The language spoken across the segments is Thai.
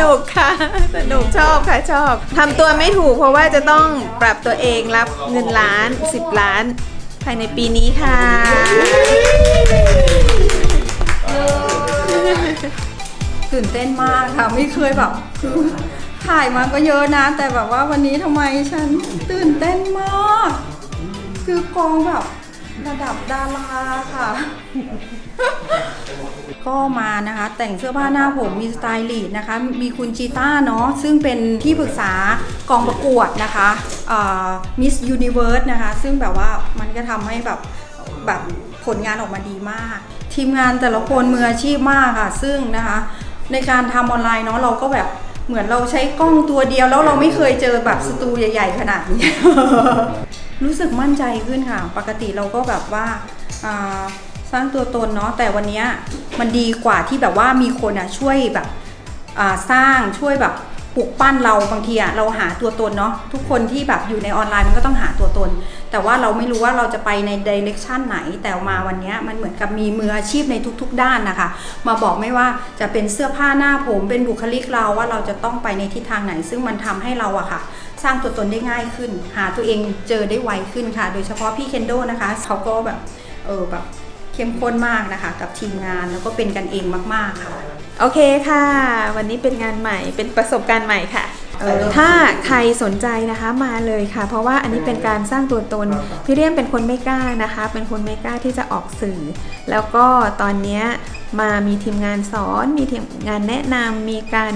นุกค่ะ สนุกชอบค่ะชอบทำตัวไม่ถูกเพราะว่าจะต้องปรับตัวเองรับเงินล้าน 10 ล้าน ภายในปีนี้ค่ะ ตื่นเต้นมากค่ะ ไม่เคยแบบคือถ่ายมาก็เยอะนะ แต่แบบว่าวันนี้ทำไมฉันตื่นเต้นมาก คือกองแบบ ระดับดาราค่ะ ก็มานะคะ แต่งเสื้อผ้าหน้าผมมีสไตลิสต์นะคะ มีคุณจีต้าเนาะซึ่งเป็นที่ปรึกษากองประกวดนะคะมิสยูนิเวิร์สนะคะ ซึ่งแบบว่ามันก็ทำให้แบบแบบผลงานออกมาดีมาก ทีมงานแต่ละคนมืออาชีพมากค่ะ ซึ่งนะคะ ในการทำออนไลน์เนาะเราก็แบบเหมือนเราใช้กล้องตัวเดียวแล้วเราไม่เคยเจอแบบสตูใหญ่ ๆ ขนาดนี้ รู้สึกมั่นใจขึ้นค่ะ ปกติเราก็แบบว่าสร้างตัวตนเนาะแต่วันนี้มันดีกว่าที่แบบว่ามีคนอะช่วยแบบสร้างช่วยแบบปลุกปั้นเราบางทีอะเราหาตัวตนเนาะทุกคนที่แบบอยู่ในออนไลน์มันก็ต้องหาตัวตน แต่ว่าเราไม่รู้ว่าเราจะไปในดิเรกชันไหน แต่มาวันนี้มันเหมือนกับมีมืออาชีพในทุกๆ ด้านนะคะ มาบอกไม่ว่าจะเป็นเสื้อผ้าหน้าผมเป็นบุคลิกเราว่าเราจะต้องไปในทิศทางไหน ซึ่งมันทำให้เราอะค่ะ สร้างตัวตนได้ง่ายขึ้น หาตัวเองเจอได้ไวขึ้นค่ะ โดยเฉพาะพี่เคนโดนะคะเขาก็แบบเออแบบเข้มข้นมากนะคะ กับทีมงานแล้วก็เป็นกันเองมากๆค่ะ โอเคค่ะ วันนี้เป็นงานใหม่เป็นประสบการณ์ใหม่ค่ะเออถ้าใครสนใจนะคะมาเลยค่ะ เพราะว่าอันนี้เป็นการสร้างตัวตนพี่เรียมเป็นคนไม่กล้านะคะ เป็นคนไม่กล้าที่จะออกสื่อ แล้วก็ตอนเนี้ยมามีทีมงานสอน มีทีมงานแนะนำมีการ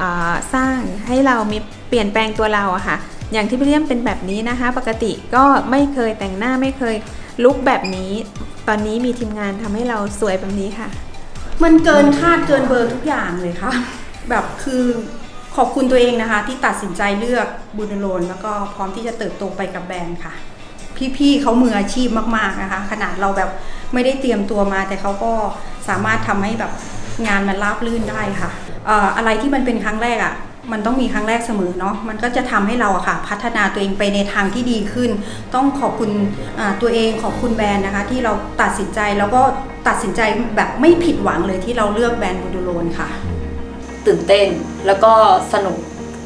อ่าสร้างให้เรามี เปลี่ยนแปลงตัวเราอะค่ะ อย่างที่พี่เรียมเป็นแบบนี้นะคะ ปกติก็ไม่เคยแต่งหน้าไม่เคยลุกแบบนี้ ตอนนี้มีทีมงานทำให้เราสวยแบบนี้ค่ะ มันเกินคาดเกินเบอร์ทุกอย่างเลยค่ะ แบบคือขอบคุณตัวเองนะคะ ที่ตัดสินใจเลือกบูนโลนแล้วก็พร้อมที่จะเติบโตไปกับแบรนด์ค่ะ พี่ๆเขามืออาชีพมากๆนะคะ ขนาดเราแบบไม่ได้เตรียมตัวมา แต่เขาก็สามารถทำให้แบบงานมันราบรื่นได้ค่ะ อะไรที่มันเป็นครั้งแรกอะ่ะมันต้องมีครั้งแรกเสมอเนาะ มันก็จะทำให้เราอะค่ะ พัฒนาตัวเองไปในทางที่ดีขึ้น ต้องขอบคุณตัวเองขอบคุณแบรนด์นะคะ ที่เราตัดสินใจแล้วก็ตัดสินใจแบบไม่ผิดหวังเลยที่เราเลือกแบรนด์บูดูโลนค่ะ ตื่นเต้นแล้วก็สนุก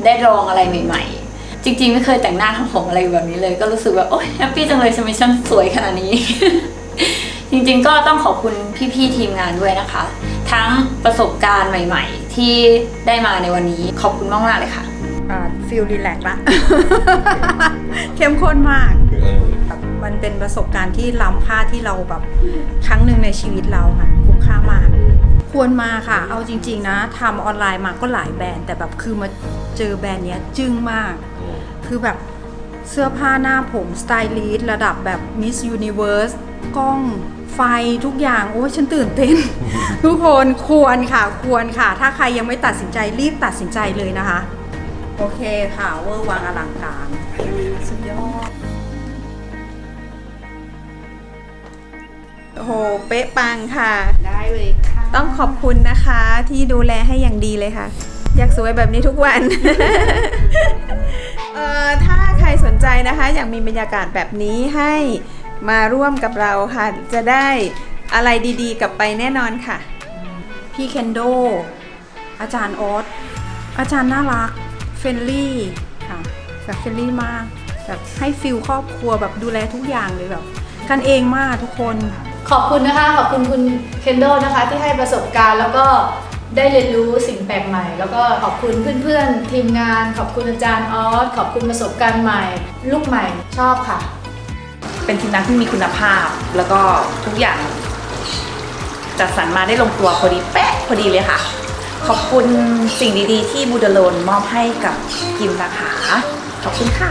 ได้ลองอะไรใหม่ ๆ จริง ๆ ไม่เคยแต่งหน้าทำผมอะไรแบบนี้เลย ก็รู้สึกว่าโอ๊ยแฮปปี้จังเลยทำไมฉันสวยขนาดนี้ จริง ๆ ก็ต้องขอบคุณพี่ๆทีมงานด้วยนะคะ ทั้งประสบการณ์ใหม่ ๆ ที่ได้มาในวันนี้ขอบคุณมากๆเลยค่ะฟิลรีแลกละ เข้มข้นมากแบบมันเป็นประสบการณ์ที่ล้ำค่าที่เราแบบครั้งหนึ่งในชีวิตเราค่ะคุ้มค่ามาก ควรมาค่ะ เอาจริง ๆ นะทำออนไลน์มาก็หลายแบรนด์แต่แบบคือมาเจอแบรนด์เนี้ยจึ้งมาก คือแบบเสื้อผ้าหน้าผม สไตลิสต์ระดับแบบ Miss Universe กล้องไฟทุกอย่าง โอ้ยฉันตื่นเต้น ทุกคนควรค่ะควรค่ะ ถ้าใครยังไม่ตัดสินใจรีบตัดสินใจเลยนะคะ โอเคค่ะ เวอร์วังอลังการสุดยอดโอ้โห เป๊ะปังค่ะ ได้เลยค่ะ ต้องขอบคุณนะคะที่ดูแลให้อย่างดีเลยค่ะ อยากสวยแบบนี้ทุกวัน เอ่อถ้าใครสนใจนะคะ อยากมีบรรยากาศแบบนี้ให้ มาร่วมกับเราค่ะ จะได้อะไรดีๆ กลับไปแน่นอนค่ะ พี่เคนโด อาจารย์ออสอาจารย์น่ารักเฟรนลี่ค่ะแบบเฟรนลี่มากแบบให้ฟิลครอบครัวแบบดูแลทุกอย่างเลยแบบกันเองมากทุกคน ขอบคุณนะคะ ขอบคุณคุณเคนโดนะคะ ที่ให้ประสบการณ์แล้วก็ได้เรียนรู้สิ่งแปลกใหม่ แล้วก็ขอบคุณเพื่อนๆ ทีมงาน ขอบคุณอาจารย์ออสขอบคุณประสบการณ์ใหม่ ลูกใหม่ชอบค่ะ เป็นทีมงานที่มีคุณภาพ แล้วก็ทุกอย่าง จัดสรรมาได้ลงตัวพอดีเป๊ะพอดีเลยค่ะ ขอบคุณสิ่งดีๆ ที่บูดาโลนมอบให้กับทีมสาขาขอบคุณค่ะ